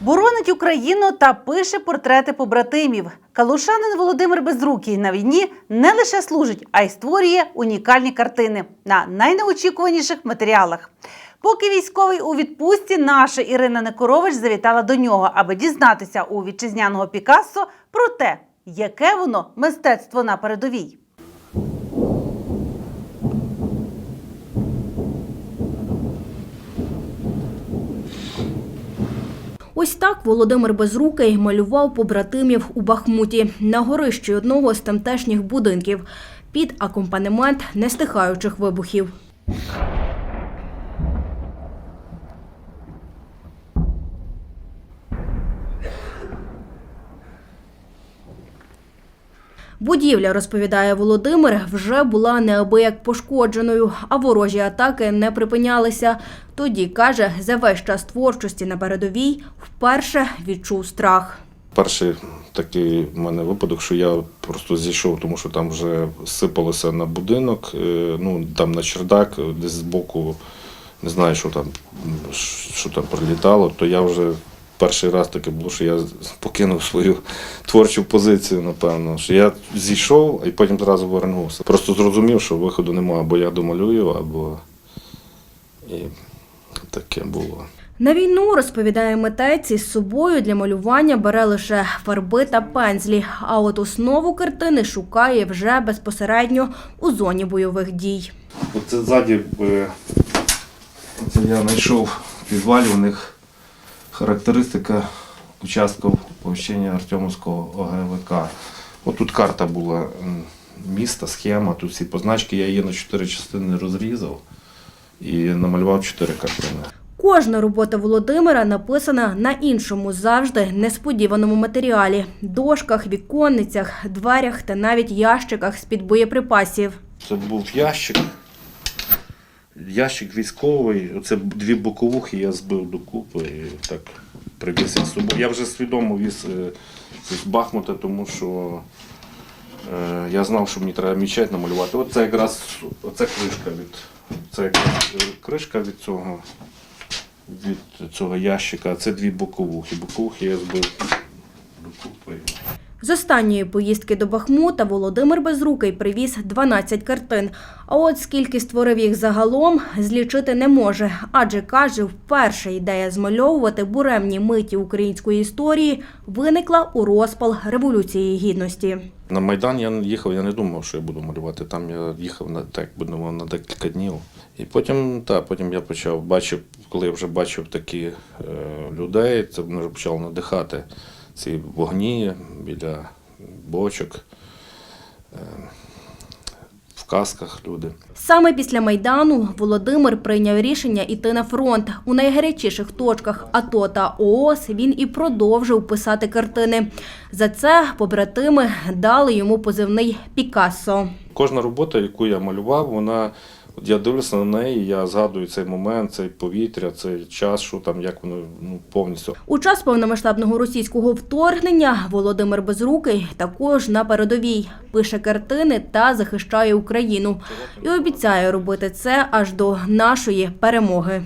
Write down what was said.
Боронить Україну та пише портрети побратимів. Калушанин Володимир Безрукий на війні не лише служить, а й створює унікальні картини на найнеочікуваніших матеріалах. Поки військовий у відпустці, наша Ірина Некорович завітала до нього, аби дізнатися у вітчизняного Пікассо про те, яке воно мистецтво на передовій. Ось так Володимир Безрукий малював побратимів у Бахмуті на горищі одного з тамтешніх будинків під акомпанемент нестихаючих вибухів. Будівля, розповідає Володимир, вже була неабияк пошкодженою, а ворожі атаки не припинялися. Тоді, каже, за весь час творчості на передовій вперше відчув страх. Перший такий в мене випадок, що я просто зійшов, тому що там вже сипалося на будинок, е, ну там на чердак, десь збоку, не знаю, що там, що там прилітало, то я вже перший раз таке було, що я покинув свою творчу позицію, напевно. Що я зійшов і потім одразу повернувся. Просто зрозумів, що виходу немає, або я домалюю, або і таке було. На війну, розповідає митець, із собою для малювання бере лише фарби та пензлі, а от основу картини шукає вже безпосередньо у зоні бойових дій. Оце ззаді е, це я знайшов в підвалі у них характеристика участків повищення Артемовського ОГВК. От тут карта була міста, схема, тут всі позначки, я її на чотири частини розрізав і намалював чотири картини. Кожна робота Володимира написана на іншому, завжди несподіваному матеріалі дошках, віконницях, дверях та навіть ящиках з-під боєприпасів. Це був ящик. Ящик військовий, оце дві боковухи я збив докупи і так привіз їх з собою. Я вже свідомо віз е, з Бахмута, тому що е, я знав, що мені треба мічать намалювати. От це якраз оце кришка від це е, кришка від цього, від цього ящика, це дві боковухи. Боковухи я збив докупи. З останньої поїздки до Бахмута Володимир Безрукий привіз 12 картин. А от скільки створив їх загалом, злічити не може. Адже каже, вперше ідея змальовувати буремні миті української історії виникла у розпал Революції Гідності. На Майдан я їхав, я не думав, що я буду малювати. Там я їхав на так думав, на декілька днів. І потім, так, потім я почав бачив, коли я вже бачив такі е, людей, це мене почало надихати ці вогні біля бочок, е, в касках люди. Саме після Майдану Володимир прийняв рішення йти на фронт. У найгарячіших точках АТО та ООС він і продовжив писати картини. За це побратими дали йому позивний Пікассо. Кожна робота, яку я малював, вона. От я дивлюся на неї, я згадую цей момент, цей повітря, цей час, що там, як воно ну, повністю. У час повномасштабного російського вторгнення Володимир Безрукий також на передовій пише картини та захищає Україну і обіцяє робити це аж до нашої перемоги.